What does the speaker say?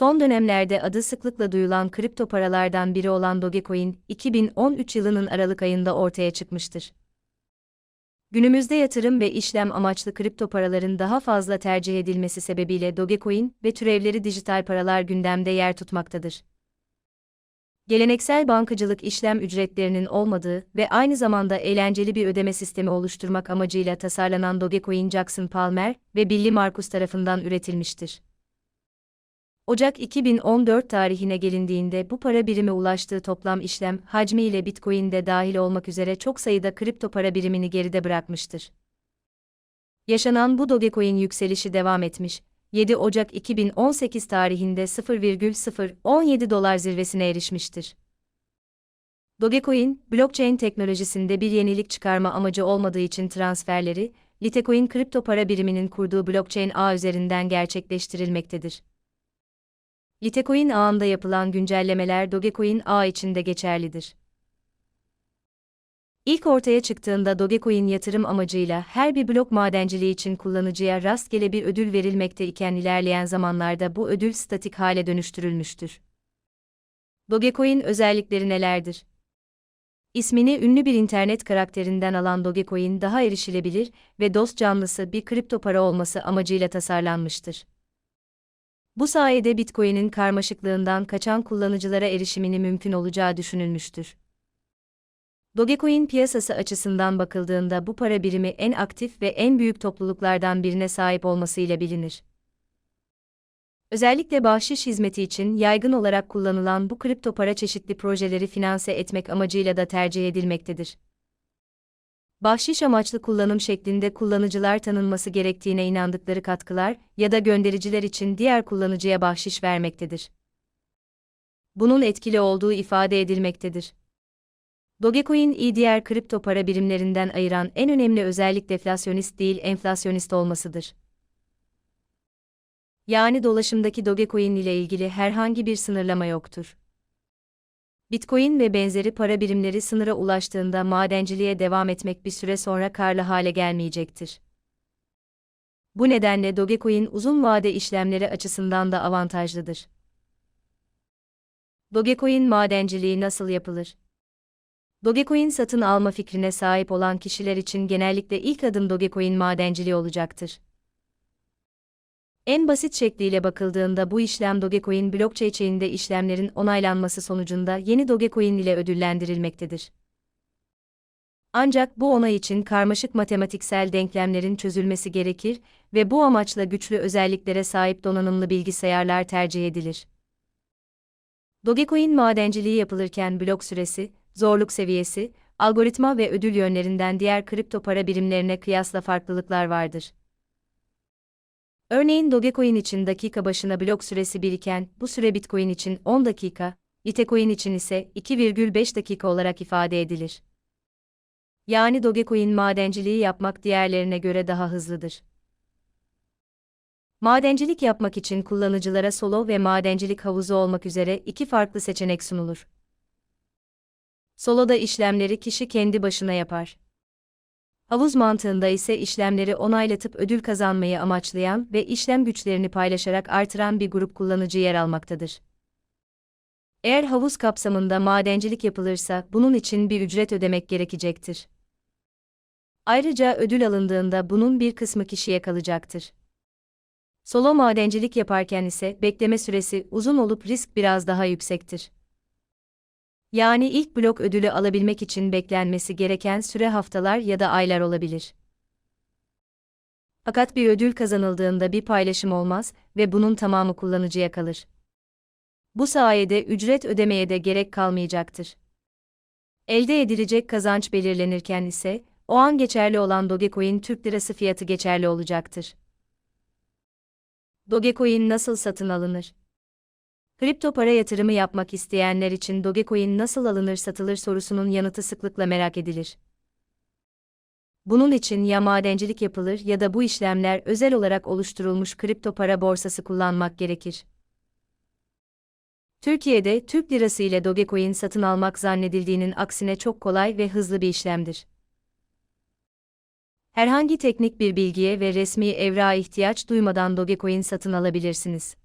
Son dönemlerde adı sıklıkla duyulan kripto paralardan biri olan Dogecoin, 2013 yılının Aralık ayında ortaya çıkmıştır. Günümüzde yatırım ve işlem amaçlı kripto paraların daha fazla tercih edilmesi sebebiyle Dogecoin ve türevleri dijital paralar gündemde yer tutmaktadır. Geleneksel bankacılık işlem ücretlerinin olmadığı ve aynı zamanda eğlenceli bir ödeme sistemi oluşturmak amacıyla tasarlanan Dogecoin Jackson Palmer ve Billy Marcus tarafından üretilmiştir. Ocak 2014 tarihine gelindiğinde bu para birimi ulaştığı toplam işlem hacmi ile Bitcoin de dahil olmak üzere çok sayıda kripto para birimini geride bırakmıştır. Yaşanan bu Dogecoin yükselişi devam etmiş, 7 Ocak 2018 tarihinde 0,017 dolar zirvesine erişmiştir. Dogecoin, blockchain teknolojisinde bir yenilik çıkarma amacı olmadığı için transferleri, Litecoin kripto para biriminin kurduğu blockchain ağ üzerinden gerçekleştirilmektedir. Litecoin ağında yapılan güncellemeler Dogecoin ağ için de geçerlidir. İlk ortaya çıktığında Dogecoin yatırım amacıyla her bir blok madenciliği için kullanıcıya rastgele bir ödül verilmekte iken ilerleyen zamanlarda bu ödül statik hale dönüştürülmüştür. Dogecoin özellikleri nelerdir? İsmini ünlü bir internet karakterinden alan Dogecoin daha erişilebilir ve dost canlısı bir kripto para olması amacıyla tasarlanmıştır. Bu sayede Bitcoin'in karmaşıklığından kaçan kullanıcılara erişimini mümkün olacağı düşünülmüştür. Dogecoin piyasası açısından bakıldığında bu para birimi en aktif ve en büyük topluluklardan birine sahip olmasıyla bilinir. Özellikle bahşiş hizmeti için yaygın olarak kullanılan bu kripto para çeşitli projeleri finanse etmek amacıyla da tercih edilmektedir. Bahşiş amaçlı kullanım şeklinde kullanıcılar tanınması gerektiğine inandıkları katkılar ya da göndericiler için diğer kullanıcıya bahşiş vermektedir. Bunun etkili olduğu ifade edilmektedir. Dogecoin'i diğer kripto para birimlerinden ayıran en önemli özellik deflasyonist değil enflasyonist olmasıdır. Yani dolaşımdaki Dogecoin ile ilgili herhangi bir sınırlama yoktur. Bitcoin ve benzeri para birimleri sınıra ulaştığında madenciliğe devam etmek bir süre sonra karlı hale gelmeyecektir. Bu nedenle Dogecoin uzun vade işlemleri açısından da avantajlıdır. Dogecoin madenciliği nasıl yapılır? Dogecoin satın alma fikrine sahip olan kişiler için genellikle ilk adım Dogecoin madenciliği olacaktır. En basit şekliyle bakıldığında bu işlem Dogecoin blockchain'inde işlemlerin onaylanması sonucunda yeni Dogecoin ile ödüllendirilmektedir. Ancak bu onay için karmaşık matematiksel denklemlerin çözülmesi gerekir ve bu amaçla güçlü özelliklere sahip donanımlı bilgisayarlar tercih edilir. Dogecoin madenciliği yapılırken blok süresi, zorluk seviyesi, algoritma ve ödül yönlerinden diğer kripto para birimlerine kıyasla farklılıklar vardır. Örneğin Dogecoin için dakika başına blok süresi biriken, bu süre Bitcoin için 10 dakika, Litecoin için ise 2,5 dakika olarak ifade edilir. Yani Dogecoin madenciliği yapmak diğerlerine göre daha hızlıdır. Madencilik yapmak için kullanıcılara solo ve madencilik havuzu olmak üzere iki farklı seçenek sunulur. Soloda işlemleri kişi kendi başına yapar. Havuz mantığında ise işlemleri onaylatıp ödül kazanmayı amaçlayan ve işlem güçlerini paylaşarak artıran bir grup kullanıcı yer almaktadır. Eğer havuz kapsamında madencilik yapılırsa bunun için bir ücret ödemek gerekecektir. Ayrıca ödül alındığında bunun bir kısmı kişiye kalacaktır. Solo madencilik yaparken ise bekleme süresi uzun olup risk biraz daha yüksektir. Yani ilk blok ödülü alabilmek için beklenmesi gereken süre haftalar ya da aylar olabilir. Fakat bir ödül kazanıldığında bir paylaşım olmaz ve bunun tamamı kullanıcıya kalır. Bu sayede ücret ödemeye de gerek kalmayacaktır. Elde edilecek kazanç belirlenirken ise o an geçerli olan Dogecoin Türk Lirası fiyatı geçerli olacaktır. Dogecoin nasıl satın alınır? Kripto para yatırımı yapmak isteyenler için Dogecoin nasıl alınır satılır sorusunun yanıtı sıklıkla merak edilir. Bunun için ya madencilik yapılır ya da bu işlemler özel olarak oluşturulmuş kripto para borsası kullanmak gerekir. Türkiye'de Türk lirası ile Dogecoin satın almak zannedildiğinin aksine çok kolay ve hızlı bir işlemdir. Herhangi teknik bir bilgiye ve resmi evrağa ihtiyaç duymadan Dogecoin satın alabilirsiniz.